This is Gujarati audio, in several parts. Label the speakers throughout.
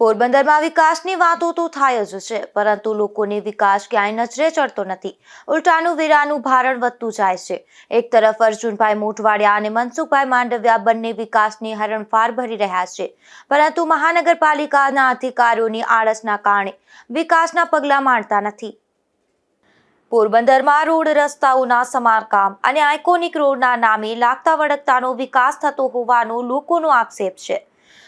Speaker 1: પોરબંદરમાં વિકાસની વાતો તો થાય જ છે, પરંતુ લોકોને વિકાસ ક્યાંય નજરે ચડતો નથી. ઉલટાનું વેરાનું ભારણ વધતું જાય છે. એક તરફ અર્જુનભાઈ મોટવાડિયા અને મનસુખભાઈ માંડવિયા બંને વિકાસની હરણફાર ભરી રહ્યા છે, પરંતુ મહાનગરપાલિકાના અધિકારીઓની આળસના કારણે વિકાસના પગલાં માંડતા નથી. પોરબંદરમાં રોડ રસ્તાઓના સમારકામ અને આઇકોનિક રોડના નામે લાગતા વળગતાનો વિકાસ થતો હોવાનો લોકોનો આક્ષેપ છે.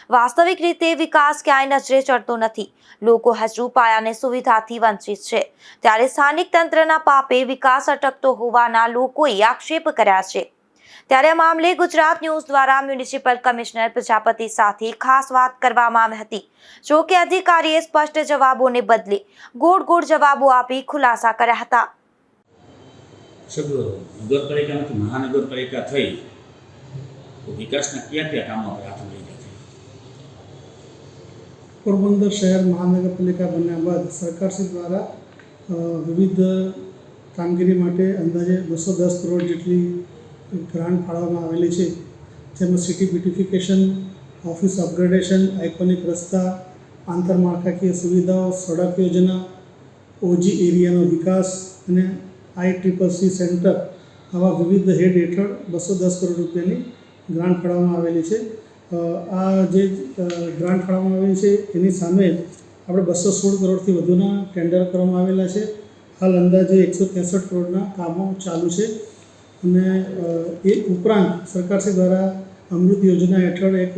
Speaker 1: વાસ્તવિક રીતે વિકાસ ક્યાંય નજરે ચડતો નથી. લોકો હજુ પાયાની સુવિધાથી વંચિત છે. ત્યારે સ્થાનિક તંત્રના પાપે વિકાસ અટકતો હોવાના લોકોએ આક્ષેપ કર્યા છે. ત્યારે મામલે ગુજરાત ન્યૂઝ દ્વારા મ્યુનિસિપલ કમિશનર પ્રજાપતિ સાથે ખાસ વાત કરવામાં આવી હતી. જો કે અધિકારીએ સ્પષ્ટ જવાબોને બદલે ગોળ ગોળ જવાબો આપી ખુલાસા કર્યા હતા.
Speaker 2: નગરપાલિકામાંથી મહાનગરપાલિકા થઈ વિકાસના કયા કયા કામો આપણે
Speaker 3: પોરબંદર શહેર મહાનગરપાલિકા બન્યા બાદ સરકારશ્રી દ્વારા વિવિધ કામગીરી માટે અંદાજે બસો દસ કરોડ જેટલી ગ્રાન્ટ ફાળવવામાં આવેલી છે. જેમાં city beautification, office upgradation, iconic રસ્તા, આંતરમાળખાકીય સુવિધાઓ, સડક યોજના, ઓજી એરિયાનો વિકાસ અને આઈ ટ્રિપલ સી સેન્ટર આવા વિવિધ હેડ હેઠળ બસો દસ કરોડ રૂપિયાની ગ્રાન્ટ ફાળવવામાં આવેલી છે. આ જે ગ્રાન્ટ ફાળવવામાં આવેલી છે, એની સામે આપણે બસો સોળ કરોડથી વધુના ટેન્ડર કરવામાં આવેલા છે. હાલ અંદાજે એકસો ત્રેસઠ કરોડના કામો ચાલુ છે. અને એ ઉપરાંત સરકારશ્રી દ્વારા અમૃત યોજના હેઠળ એક,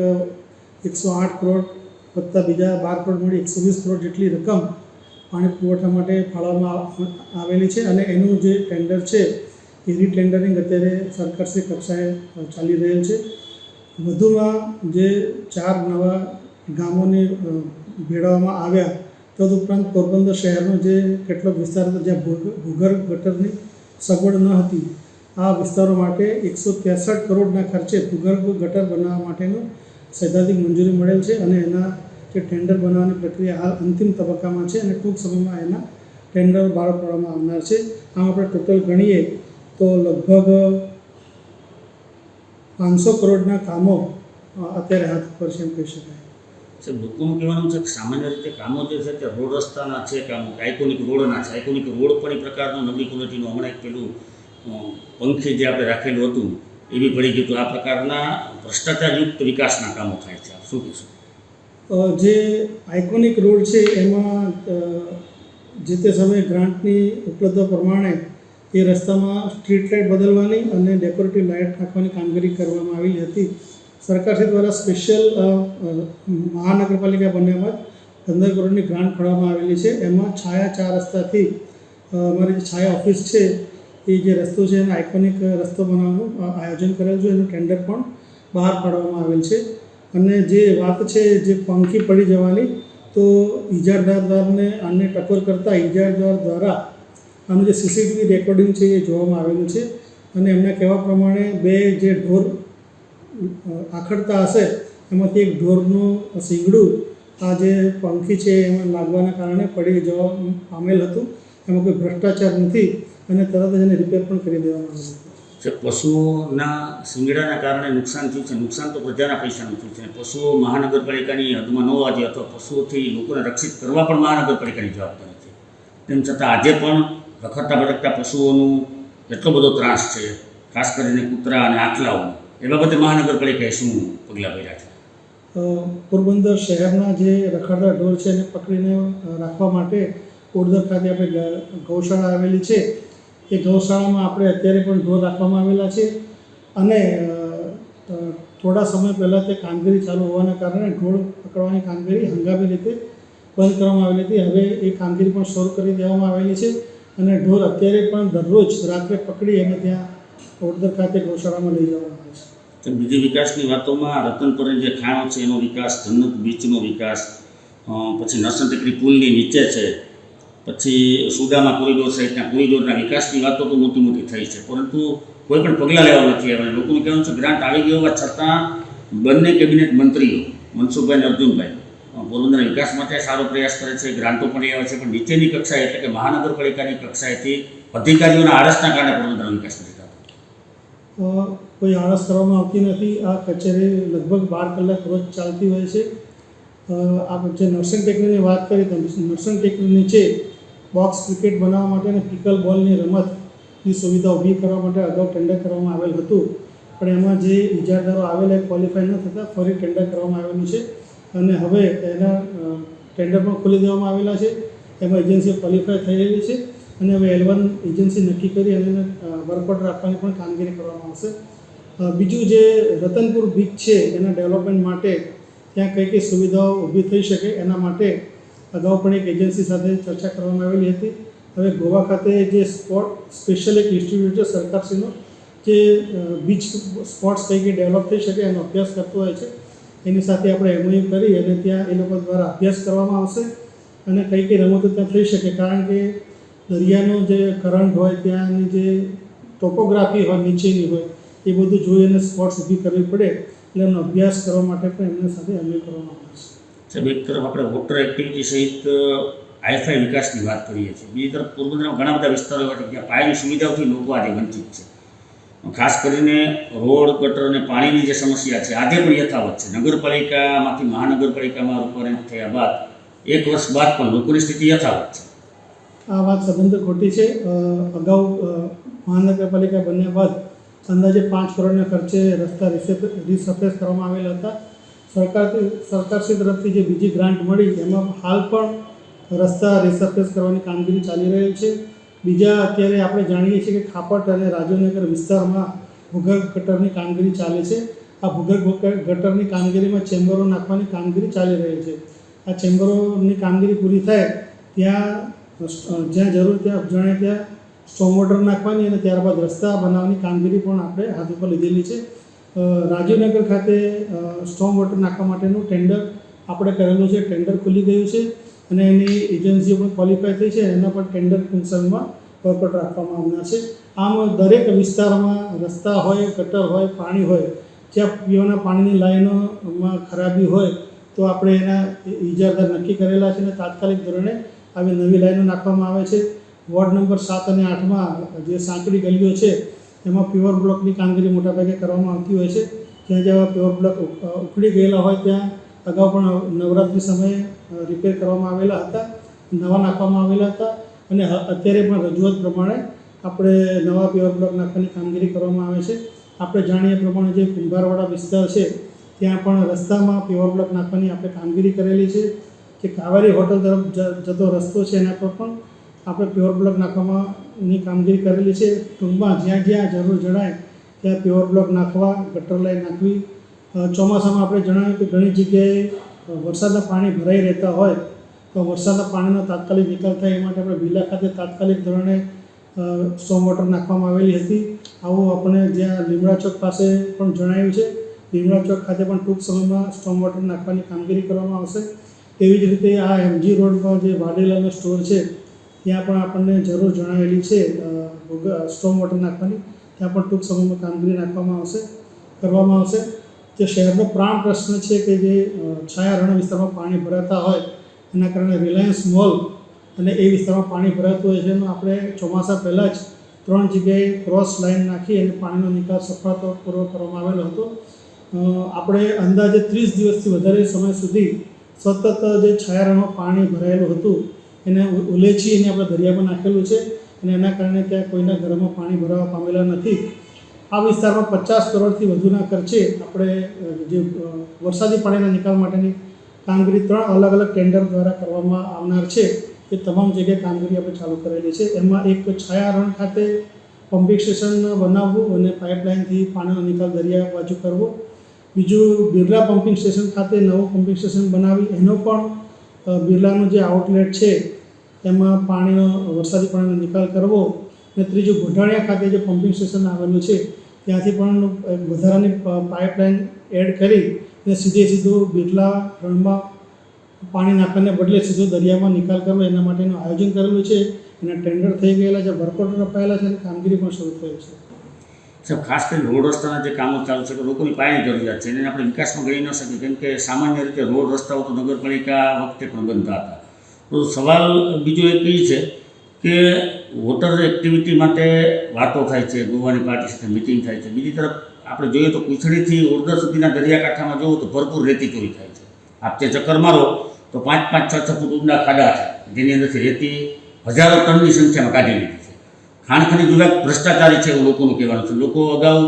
Speaker 3: એકસો આઠ કરોડ વત્તા બીજા બાર કરોડ મળી એકસો વીસ કરોડ જેટલી રકમ પાણી પુરવઠા માટે ફાળવવામાં આવેલી છે. અને એનું જે ટેન્ડર છે એ રીટેન્ડરિંગ અત્યારે સરકારશ્રી કક્ષાએ ચાલી રહેલ છે. વધુમાં જે ચાર નવા ગામોને ભેળવવામાં આવ્યા, તદુપરાંત પોરબંદર શહેરનો જે કેટલોક વિસ્તાર હતો, જ્યાં ભૂગર્ભ ગટરની સગવડ ન હતી, આ વિસ્તારો માટે એકસો ત્રેસઠ કરોડના ખર્ચે ભૂગર્ભ ગટર બનાવવા માટેનું સૈદ્ધાંતિક મંજૂરી મળેલ છે અને એના જે ટેન્ડર બનાવવાની પ્રક્રિયા હાલ અંતિમ તબક્કામાં છે અને ટૂંક સમયમાં એના ટેન્ડર બહાર પાડવામાં આવનાર છે. આમ આપણે ટોટલ ગણીએ તો લગભગ પાંચસો કરોડના કામો અત્યારે હાથ ઉપર છે એમ કહી શકાય.
Speaker 2: સર લોકોનું કહેવાનું છે કે સામાન્ય રીતે કામો જે છે તે રોડ રસ્તાના છે કામો આઇકોનિક રોડના છે. આઇકોનિક રોડ પણ એ પ્રકારનું નબળી ક્વોલિટીનું હમણાં એક પેલું પંખી જે આપણે રાખેલું હતું એ બી પડી ગયું હતું. આ પ્રકારના ભ્રષ્ટાચારયુક્ત વિકાસના કામો થાય છે. આપ શું કહેશો?
Speaker 3: જે આઇકોનિક રોડ છે એમાં જે તે સમયે ગ્રાન્ટની ઉપલબ્ધતા પ્રમાણે એ રસ્તામાં સ્ટ્રીટ લાઇટ બદલવાની અને ડેકોરેટિવ લાઇટ નાખવાની કામગીરી કરવામાં આવેલી હતી. સરકારશ્રી દ્વારા સ્પેશિયલ મહાનગરપાલિકા બન્યા બાદ પંદર કરોડની ગ્રાન્ટ ફાળવવામાં આવેલી છે. એમાં છાયા ચાર રસ્તાથી અમારી જે છાયા ઓફિસ છે, એ જે રસ્તો છે, એને આઇકોનિક રસ્તો બનાવવાનું આયોજન કરેલ છે. એનું ટેન્ડર પણ બહાર પાડવામાં આવેલ છે. અને જે વાત છે, જે પંખી પડી જવાની, તો ઇજારદારને આને ટકોર કરતાં ઇજારદાર દ્વારા આનું જે સીસીટીવી રેકોર્ડિંગ છે એ જોવામાં આવેલું છે અને એમના કહેવા પ્રમાણે બે જે ઢોર આખડતા હશે, એમાંથી એક ઢોરનું શીંગડું આ જે પંખી છે એમાં લાગવાના કારણે પડી જવા પામેલ હતું. એમાં કોઈ ભ્રષ્ટાચાર નથી અને તરત જ એને રિપેર પણ કરી દેવામાં આવ્યું હતું.
Speaker 2: પશુઓના શિંગડાના કારણે નુકસાન થયું છે. નુકસાન તો પ્રજાના પૈસાનું થયું છે. પશુઓ મહાનગરપાલિકાની હદમાં ન હોવા અથવા પશુઓથી લોકોને રક્ષિત કરવા પણ મહાનગરપાલિકાની જવાબદારી છે. તેમ છતાં આજે પણ રખડતા ભટકતા પશુઓનું એટલો બધો ત્રાસ છે, ખાસ કરીને કૂતરા અને આટલાઓનો એ બાબતે મહાનગરપાલિકાએ શું પગલાં ભર્યા છે?
Speaker 3: પોરબંદર શહેરના જે રખડતા ઢોર છે એને પકડીને રાખવા માટે ઓડદર ખાતે આપણે ગૌશાળા આવેલી છે. એ ગૌશાળામાં આપણે અત્યારે પણ ઢોર રાખવામાં આવેલા છે અને થોડા સમય પહેલાં તે કામગીરી ચાલુ હોવાના કારણે ઢોર પકડવાની કામગીરી હંગામી રીતે બંધ કરવામાં આવેલી હતી. હવે એ કામગીરી પણ શરૂ કરી દેવામાં આવેલી છે. અને ઢોર અત્યારે પણ દરરોજ રાત્રે પકડી અને ત્યાં ઓડદર ખાતે ગૌશાળામાં લઈ જવામાં આવે છે.
Speaker 2: બીજી વિકાસની વાતોમાં રતનપુરે જે ખાણો છે એનો વિકાસ જન્નત બીચનો વિકાસ પછી નરસન ટેકરી પુલની નીચે છે, પછી સુદામા કોરિડોર સહિતના કોરિડોરના વિકાસની વાતો તો મોટી મોટી થઈ છે, પરંતુ કોઈ પણ પગલાં લેવા નથી આવ્યા. લોકોનું કહેવાનું છે, ગ્રાન્ટ આવી ગયો હોવા છતાં બંને કેબિનેટ મંત્રીઓ, મનસુખભાઈ અને અર્જુનભાઈ. પોરબંદરના વિકાસ માટે સારો પ્રયાસ કરે છે, ગ્રાન્ટો પણ લેવા છે, પણ નીચેની કક્ષાએ એટલે કે મહાનગરપાલિકાની કક્ષાએથી અધિકારીઓના આળસના કારણે પોરબંદરનો વિકાસ નથી થતો.
Speaker 3: કોઈ આળસ કરવામાં આવતી નથી. આ કચેરી લગભગ બાર કલાક રોજ ચાલતી હોય છે. આ જે નર્સિંગ ટેકનીની વાત કરી, તો નર્સિંગ ટેકની નીચે બોક્સ ક્રિકેટ બનાવવા માટે અને પિકલ બોલની રમતની સુવિધા ઊભી કરવા માટે અગાઉ ટેન્ડર કરવામાં આવેલ હતું. પણ એમાં જે ઇજારદારો આવેલા એ ક્વોલિફાય ન થતાં ફરી ટેન્ડર કરવામાં આવેલું છે. અને હવે એના ટેન્ડર પણ ખોલી દેવામાં આવેલા છે. એમાં એજન્સી ક્વોલિફાય થયેલી છે અને હવે એલ વન એજન્સી નક્કી કરી અને એને રાખવાની પણ કામગીરી કરવામાં આવશે. બીજું જે રતનપુર બીચ છે, એના ડેવલપમેન્ટ માટે ત્યાં કઈ કઈ સુવિધાઓ ઊભી થઈ શકે, એના માટે અગાઉ પણ એક એજન્સી સાથે ચર્ચા કરવામાં આવેલી હતી. હવે ગોવા ખાતે જે સ્પોટ સ્પેશિયલ એક ઇન્સ્ટિટ્યૂટ છે સરકારશ્રીનો, જે બીચ સ્પોટ્સ કઈ કઈ ડેવલપ થઈ શકે એનો અભ્યાસ કરતો હોય છે. એની સાથે આપણે એમઓયુ કરી અને ત્યાં એ લોકો દ્વારા અભ્યાસ કરવામાં આવશે અને કઈ કઈ રમતો ત્યાં થઈ શકે. કારણ કે દરિયાનો જે કરંટ હોય, ત્યાંની જે ટોપોગ્રાફી હોય, નીચેની હોય, એ બધું જોઈ અને સ્પોર્ટ્સ ઊભી કરવી પડે એટલે એમનો અભ્યાસ કરવા માટે પણ એમની સાથે એમઓયુ કરવામાં આવશે
Speaker 2: સાહેબ, એક તરફ આપણે વોટર એક્ટિવિટી સહિત આઈફાઈ વિકાસની વાત કરીએ છીએ. બીજી તરફ પોરબંદરમાં ઘણા બધા વિસ્તારો એવા છે જ્યાં પાયાની સુવિધાઓથી લોકો આજે વંચિત છે. ખાસ કરીને રોડ, ગટર અને પાણીની જે સમસ્યા છે, આજે પણ યથાવત છે. નગરપાલિકામાંથી મહાનગરપાલિકામાં રૂપાંતરિત થયા બાદ એક વર્ષ બાદ પણ લોકોની સ્થિતિ યથાવત છે.
Speaker 3: આ વાત સંબંધ ખોટી છે. અગાઉ મહાનગરપાલિકા બન્યા બાદ અંદાજે પાંચ કરોડના ખર્ચે રસ્તા રિસે- રિસર્ફેસ કરવામાં આવેલા હતા. સરકારથી, સરકારશ્રી તરફથી જે બીજી ગ્રાન્ટ મળી, એમાં હાલ પણ રસ્તા રિસફેસ કરવાની કામગીરી ચાલી રહી છે. બીજા અત્યારે આપણે જાણીએ છીએ કે ખાપટ અને રાજીવનગર વિસ્તારમાં ભૂગર્ભ ગટરની કામગીરી ચાલે છે. આ ભૂગર્ભ ગટર- ગટરની કામગીરીમાં ચેમ્બરો નાખવાની કામગીરી ચાલી રહી છે. આ ચેમ્બરોની કામગીરી પૂરી થાય ત્યાં જ્યાં જરૂર ત્યાં જાણે ત્યાં સ્ટોમ વોટર નાખવાની અને ત્યારબાદ રસ્તા બનાવવાની કામગીરી પણ આપણે હાથ ઉપર લીધેલી છે. રાજીવનગર ખાતે સ્ટોમ વોટર નાખવા માટેનું ટેન્ડર આપણે કરેલું છે. ટેન્ડર ખુલી ગયું છે. અને એની એજન્સીઓ પણ ક્વોલિફાય થઈ છે, એના પણ ટેન્ડર કન્સર્નમાં વર્ક રાખવામાં આવનાર છે. આમ દરેક વિસ્તારમાં રસ્તા હોય, ગટર હોય, પાણી હોય, જ્યાં પીવાના પાણીની લાઈનોમાં ખરાબી હોય, તો આપણે એના ઇજાદાર નક્કી કરેલા છે અને તાત્કાલિક ધોરણે આવી નવી લાઈનો નાખવામાં આવે છે. વોર્ડ નંબર સાત અને આઠમાં જે સાંકડી ગલીઓ છે, એમાં પ્યોર બ્લોકની કામગીરી મોટાભાગે કરવામાં આવતી હોય છે. જ્યાં જ્યાં પ્યોર બ્લોક ઉખડી ગયેલા હોય, ત્યાં અગાઉ પણ નવરાત્રિ સમયે રિપેર કરવામાં આવેલા હતા, નવા નાખવામાં આવેલા હતા અને અત્યારે પણ રજૂઆત પ્રમાણે આપણે નવા પ્યોર બ્લોક નાખવાની કામગીરી કરવામાં આવે છે. આપણે જાણીએ પ્રમાણે જે કુંભારવાડા વિસ્તાર છે, ત્યાં પણ રસ્તામાં પ્યોર બ્લોક નાખવાની આપણે કામગીરી કરેલી છે જે કાવેરી હોટલ તરફ જતો રસ્તો છે એના પર પણ આપણે પ્યોર બ્લોક નાખવામાંની કામગીરી કરેલી છે. ટૂંકમાં જ્યાં જ્યાં જરૂર જણાય, ત્યાં પ્યોર બ્લોક નાખવા, ગટર લાઈન નાખવી ચોમાસામાં આપણે જણાવ્યું કે ઘણી જગ્યાએ વરસાદના પાણી ભરાઈ રહેતા હોય તો વરસાદના પાણીનો તાત્કાલિક નિકાલ થાય એ માટે આપણે વિલા ખાતે તાત્કાલિક ધોરણે સ્ટોમ વોટર નાખવામાં આવેલી હતી. આવું આપણે જ્યાં લીમડા ચોક પાસે પણ જણાવ્યું છે. લીમડા ચોક ખાતે પણ ટૂંક સમયમાં સ્ટોમ વોટર નાખવાની કામગીરી કરવામાં આવશે. તેવી જ રીતે આ એમજી રોડ પર જે વાડેલાનો સ્ટોર છે, ત્યાં પણ આપણને જરૂર જણાવેલી છે સ્ટોમ વોટર નાખવાની. ત્યાં પણ ટૂંક સમયમાં કામગીરી નાખવામાં આવશે, કરવામાં આવશે. જે શહેરનો પ્રાણ પ્રશ્ન છે કે જે છાયા છાયારણ વિસ્તારમાં પાણી ભરાતા હોય, એના કારણે રિલાયન્સ મોલ અને એ વિસ્તારમાં પાણી ભરાતું હોય છે, એનું આપણે ચોમાસા પહેલાં જ ત્રણ જગ્યાએ ક્રોસ લાઇન નાખી અને પાણીનો નિકાલ સફળતાપૂર્વક કરવામાં આવેલો હતો. આપણે અંદાજે ત્રીસ દિવસથી વધારે સમય સુધી સતત જે છાયારણમાં પાણી ભરાયેલું હતું, એને ઉલેચી એને આપણે દરિયામાં નાખેલું છે અને એના કારણે ત્યાં કોઈના ઘરમાં પાણી ભરાવા પામેલા નથી. આ વિસ્તારમાં પચાસ કરોડથી વધુના ખર્ચે આપણે જે વરસાદી પાણીના નિકાલ માટેની કામગીરી ત્રણ અલગ અલગ ટેન્ડર દ્વારા કરવામાં આવનાર છે. એ તમામ જગ્યાએ કામગીરી આપણે ચાલુ કરેલી છે. એમાં એક છાયારણ ખાતે પમ્પિંગ સ્ટેશન બનાવવું અને પાઇપલાઇનથી પાણીનો નિકાલ દરિયા બાજુ કરવો. બીજું, બિરલા પમ્પિંગ સ્ટેશન ખાતે નવું પમ્પિંગ સ્ટેશન બનાવી. એનો પણ બિરલાનું જે આઉટલેટ છે, એમાં પાણીનો, વરસાદી પાણીનો નિકાલ કરવો. અને ત્રીજું, ગોઢાણિયા ખાતે જે પમ્પિંગ સ્ટેશન આવેલું છે ત્યાંથી પણ વધારાની પાઇપલાઇન એડ કરી અને સીધે સીધું બિરલા રણમાં પાણી નાખવાને બદલે સીધો દરિયામાં નિકાલ કરવો એના માટેનું આયોજન કરેલું છે. એના ટેન્ડર થઈ ગયેલા છે, વર્કઆઉટ અપાયેલા છે અને કામગીરી પણ શરૂ થઈ છે.
Speaker 2: સાહેબ, ખાસ કરીને રોડ રસ્તાના જે કામો ચાલુ છે લોકોની પાયાની જરૂરિયાત છે એને આપણે વિકાસમાં ગણી ન શકીએ, કેમ કે સામાન્ય રીતે રોડ રસ્તાઓ તો નગરપાલિકા વખતે પણ બનતા હતા. તો સવાલ બીજો એક એ છે કે વોટર એક્ટિવિટી માટે વાતો થાય છે ગોવાની પાર્ટી સાથે મિટિંગ થાય છે. બીજી તરફ આપણે જોઈએ તો કુછડીથી ઓરદર સુધીના દરિયાકાંઠામાં જોવું તો ભરપૂર રેતી ચોરી થાય છે. આપ તે ચક્કર મારો તો પાંચ પાંચ, છ છ ફૂટ ઊંડા ખાડા છે. જેની અંદરથી રેતી હજારો ટનની સંખ્યામાં કાઢી લીધી છે. ખાણ ખનીજ વિભાગ ભ્રષ્ટાચારી છે એવું લોકોનું કહેવાનું છે. લોકો અગાઉ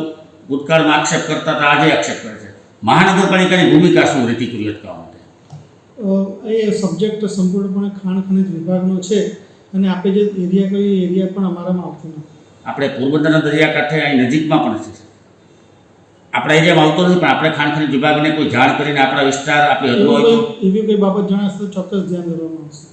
Speaker 2: ભૂતકાળમાં આક્ષેપ કરતા હતા, આજે આક્ષેપ કરે છે. મહાનગરપાલિકાની ભૂમિકા શું રેતી ચોરી અટકાવવા માટે?
Speaker 3: એ સબ્જેક્ટ સંપૂર્ણપણે ખાણ ખનિજ વિભાગનો છે. અને આપણે જે એરિયા કહીએ એરિયા પણ અમારામાં આવતો નથી.
Speaker 2: આપણે પોરબંદરના દરિયાકાંઠે અહીં નજીકમાં પણ છે આપણા એરિયામાં આવતો નથી પણ આપણે ખાણ વિભાગને કોઈ જાણ કરીને આપણા વિસ્તાર આપણી હદમાં હોય તો.
Speaker 3: એવી કોઈ બાબત જણાશે ચોક્કસ ધ્યાન કરવામાં આવશે.